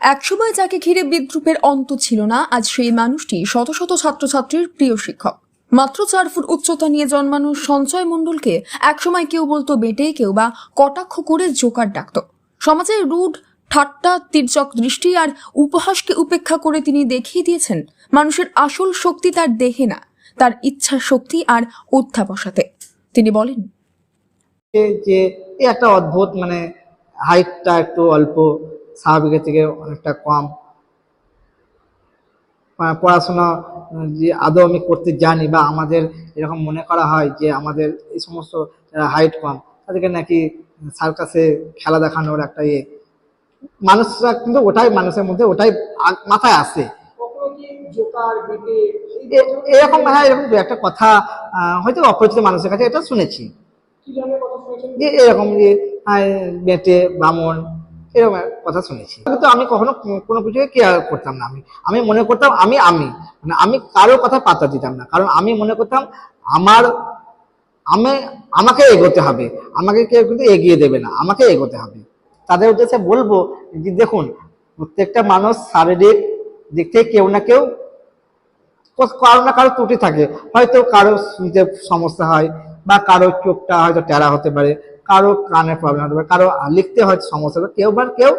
একসময় যাকে ঘিরে বিদ্রুপের অন্ত ছিল না, আজ সেই মানুষটি শত শত ছাত্রছাত্রীর প্রিয় শিক্ষক। মাত্র চার ফুট উচ্চতা নিয়ে জন্মানো সঞ্চয় মণ্ডলকে একসময় কেউ বলতো বেটে, কেউ বা কটাক্ষ করে জোকার ডাকত। সমাজে রুড ঠাট্টা, তির্যক দৃষ্টি আর উপহাসকে উপেক্ষা করে তিনি দেখিয়ে দিয়েছেন, মানুষের আসল শক্তি তার দেহে না, তার ইচ্ছা শক্তি আর অধ্যাবসাতে। তিনি বলেন যে একটা অদ্ভুত মানে হাইটটা একটু অল্প স্বাভাবিকের থেকে অনেকটা কম। পা- পড়াশোনা যে আদৌ আমি করতে জানি বা আমাদের এরকম মনে করা হয় যে আমাদের এই সমস্ত যারা হাইট কম তাদেরকে নাকি সার্কাসে খেলা দেখানোর একটা ইয়ে। মানুষরা কিন্তু ওটাই মানুষের মধ্যে ওটাই মাথায় আসে। এরকম হ্যাঁ এরকম দু একটা কথা হয়তো অপরিচিত মানুষের কাছে এটা শুনেছি। যে এরকম যে বেটে বামন এরকম কথা শুনেছি। কিন্তু আমি কখনো কোনো কিছুকে কেয়ার করতাম না আমি। আমি মনে করতাম আমি আমি। মানে আমি কারোর কথা পাত্তা দিতাম না। কারণ আমি মনে করতাম আমার, আমি, আমাকে এগোতে হবে। আমাকে কেউ কিন্তু এগিয়ে দেবে না। আমাকে এগোতে হবে। তাদের উদ্দেশ্যে বলব যে দেখুন, প্রত্যেকটা মানুষ শারীরিক দিক থেকে কেউ না কেউ কারও না কারও ত্রুটি থাকে। হয়তো কারও শুনতে সমস্যা হয় বা কারও চোখটা হয়তো টেরা হতে পারে। কারও কানে প্রবলেম হতে পারে কারও লিখতে হয়তো সমস্যা কেউ বা কেউ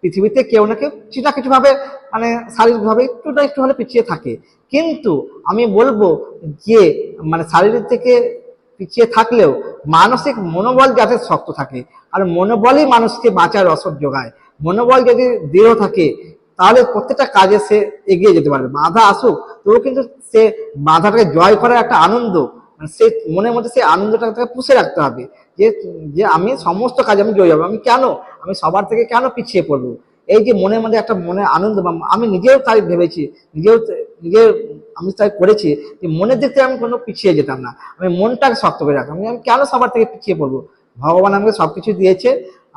পৃথিবীতে কেউ না কেউ কিছু না কিছু ভাবে মানে শারীরিকভাবে একটু না একটু হলে পিছিয়ে থাকে। কিন্তু আমি বলব যে মানে শারীরিক থেকে পিছিয়ে থাকলেও মানসিক মনোবল যাতে শক্ত থাকে, আর মনোবলই মানুষকে বাঁচার রসদ যোগায়। মনোবল যদি দৃঢ় থাকে, তাহলে প্রত্যেকটা কাজে সে এগিয়ে যেতে পারবে। বাধা আসুক, তবুও কিন্তু সে বাধাটাকে জয় করার একটা আনন্দ সে মনের মধ্যে সেই আনন্দটাকে তাকে পুষে রাখতে হবে যে যে আমি সমস্ত কাজে আমি জয় হব। আমি কেন? আমি সবার থেকে কেন পিছিয়ে পড়ব? এই যে মনের মধ্যে একটা মনে আনন্দ আমি নিজেও তাই ভেবেছি, নিজেও নিজের আমি তাই করেছি যে মনের দিক থেকে আমি কোনো পিছিয়ে যেতাম না। আমি মনটাকে শক্ত করে রাখতাম। আমি কেন সবার থেকে পিছিয়ে পড়ব? ভগবান আমাকে সব কিছু দিয়েছে,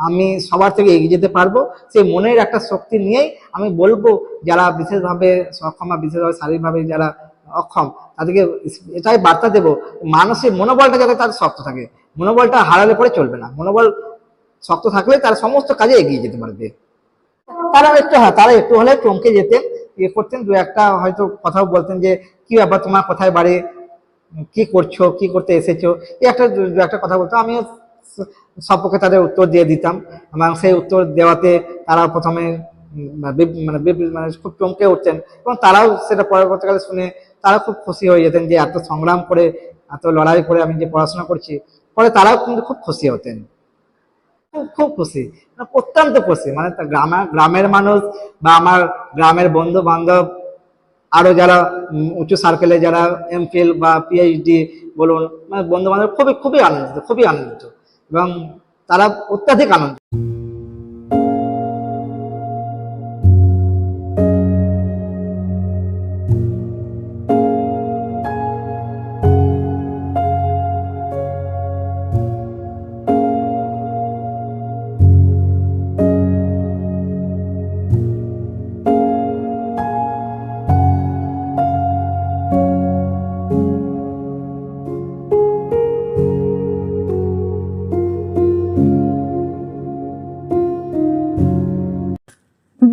আমি সবার থেকে এগিয়ে যেতে পারব। সেই মনের একটা শক্তি নিয়েই আমি বলব, যারা বিশেষভাবে সক্ষম বা বিশেষভাবে শারীরিকভাবে যারা অক্ষম। তাদেরকে এটাই বার্তা দেবো, মানসিক মনোবলটা যাতে তার শক্ত থাকে। মনোবলটা হারালে পরে চলবে না। মনোবল শক্ত থাকলে তার সমস্ত কাজে এগিয়ে যেতে পারবে। তারা একটু হ্যাঁ তারা একটু হলে চমকে যেতেন ইয়ে করতেন। দু একটা হয়তো কথাও বলতেন যে, কি ব্যাপার তোমার? কোথায় বাড়ি? কি করছ? কি করতে এসেছ? এই একটা দু একটা কথা বলতো। আমিও সবপক্ষে তাদের উত্তর দিয়ে দিতাম। এবং সেই উত্তর দেওয়াতে তারা প্রথমে মানে মানে মানে খুব চমকে উঠতেন এবং তারাও সেটা পরবর্তীকালে শুনে তারা খুব খুশি হয়ে যেতেন যে এত সংগ্রাম করে, এত লড়াই করে আমি যে পড়াশোনা করছি। পরে তারাও কিন্তু খুব খুশি হতেন। খুব খুব খুশি। মানে অত্যন্ত খুশি। মানে গ্রামে, গ্রামের মানুষ বা আমার গ্রামের বন্ধু বান্ধব আরও যারা উঁচু সার্কেলে যারা এমফিল বা পিএইচডি বলুন মানে বন্ধু বান্ধব খুবই খুবই আনন্দিত খুবই আনন্দিত এবং তারা অত্যাধিক আনন্দ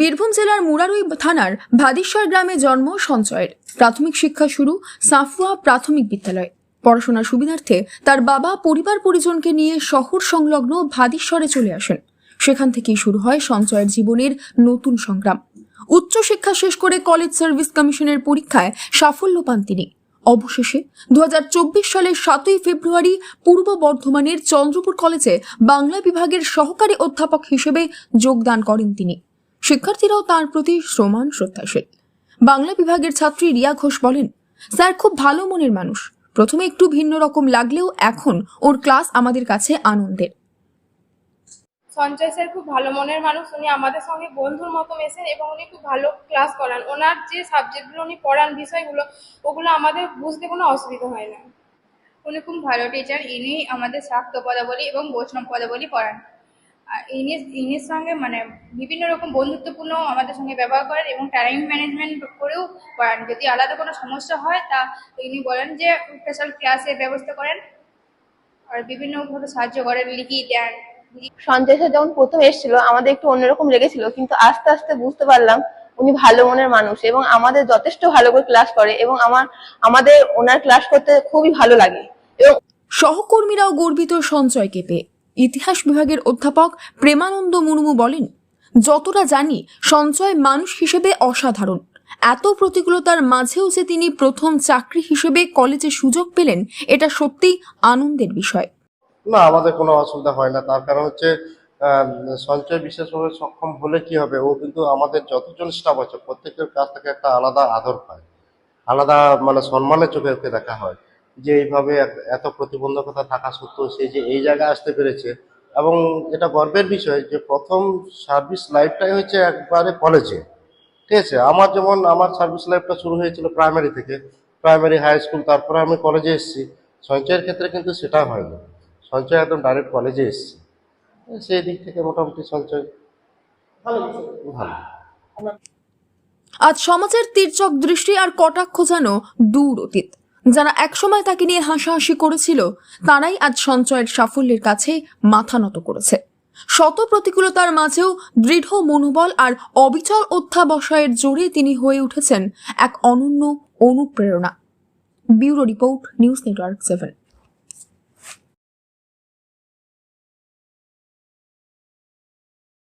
বীরভূম জেলার মুরারুই থানার ভাদিশ্বর গ্রামে জন্ম সঞ্চয়ের প্রাথমিক শিক্ষা শুরু সাফুয়া প্রাথমিক বিদ্যালয়। পড়াশোনার সুবিধার্থে তার বাবা পরিবার পরিজনকে নিয়ে শহর সংলগ্ন ভাদিশ্বরে চলে আসেন। সেখান থেকেই শুরু হয় সঞ্চয়ের জীবনের নতুন সংগ্রাম। উচ্চশিক্ষা শেষ করে কলেজ সার্ভিস কমিশনের পরীক্ষায় সাফল্য পান তিনি। অবশেষে দু হাজার চব্বিশ সালের সাতই ফেব্রুয়ারি পূর্ব বর্ধমানের চন্দ্রপুর কলেজে বাংলা বিভাগের সহকারী অধ্যাপক হিসেবে যোগদান করেন তিনি। শিক্ষার্থীরাও তার প্রতি সমান শ্রদ্ধাশীল। বাংলা বিভাগের ছাত্রী রিয়া ঘোষ বলেন স্যার খুব ভালো মনের মানুষ। প্রথমে একটু ভিন্ন রকম লাগলেও এখন ওর ক্লাস আমাদের কাছে আনন্দের। সঞ্জয় স্যার খুব ভালো মনের মানুষ। উনি আমাদের সঙ্গে বন্ধুর মতো মেশেন এবং উনি খুব ভালো ক্লাস করান। ওনার যে সাবজেক্টগুলো উনি পড়ান বিষয়গুলো ওগুলো আমাদের বুঝতে কোনো অসুবিধা হয় না। উনি খুব ভালো টিচার ইনি আমাদের শাক্ত পদাবলী এবং বৈষ্ণব পদাবলী পড়ান। আর ইনি ইনির সঙ্গে মানে বিভিন্ন রকম বন্ধুত্বপূর্ণ আমাদের সঙ্গে ব্যবহার করেন এবং টাইম ম্যানেজমেন্ট করেও পড়ান যদি আলাদা কোনো সমস্যা হয় তা ইনি বলেন যে স্পেশাল ক্লাসের ব্যবস্থা করেন আর বিভিন্নভাবে সাহায্য করেন লিখিয়ে দেন। সঞ্জয় স্যার যখন প্রথম এসেছিল আমাদের একটু অন্যরকম লেগেছিল কিন্তু আস্তে আস্তে বুঝতে পারলাম উনি ভালো মনের মানুষ এবং আমাদের যথেষ্ট ভালো করে ক্লাস করে এবং আমার আমাদের ওনার ক্লাস করতে খুবই ভালো লাগে। এবং সহকর্মীরাও গর্বিত সঞ্চয়কে পেয়ে। ইতিহাস বিভাগের অধ্যাপক প্রেমানন্দ মুর্মু বলেন, যতটা জানি, সঞ্চয় মানুষ হিসেবে অসাধারণ। এত প্রতিকূলতার মাঝেও যে তিনি প্রথম চাকরি হিসেবে কলেজে সুযোগ পেলেন, এটা সত্যি আনন্দের বিষয়। না, আমাদের কোনো অসুবিধা হয় না। তার কারণ হচ্ছে সঞ্চয় বিশেষভাবে সক্ষম হলে কি হবে? ও কিন্তু আমাদের যতজন স্টাফ আছে, প্রত্যেকের কাছ থেকে একটা আলাদা আদর পায়। আলাদা মানে সম্মানের চোখে ওকে দেখা হয়। যে এইভাবে এত প্রতিবন্ধকতা থাকা সত্ত্বেও সে যে এই জায়গায় আসতে পেরেছে। এবং এটা গর্বের বিষয় যে প্রথম সার্ভিস লাইফটাই হচ্ছে একবারে কলেজে। ঠিক আছে? আমার যেমন, আমার সার্ভিস লাইফটা শুরু হয়েছিল প্রাইমারি থেকে। প্রাইমারি, হাই স্কুল, তারপরে আমি কলেজে এসেছি। সঞ্চয়ের ক্ষেত্রে কিন্তু সেটা হয়নি। সঞ্চয় একদম ডাইরেক্ট কলেজে এসেছি। সেই দিক থেকে মোটামুটি সঞ্চয় ভালো। আজ সমাজের তীর্যক দৃষ্টি আর কটাক্ষ যেন দূর অতীত। যারা একসময় তাকে নিয়ে হাসাহাসি করেছিল, তারাই আজ সঞ্চয়ের সাফল্যের কাছে মাথা নত করেছে। শত প্রতিকূলতার মাঝেও দৃঢ় মনোবল আর অবিচল অধ্যাবসায়ের জোরে তিনি হয়ে উঠেছেন এক অনন্য অনুপ্রেরণা। Bureau report, news network seven.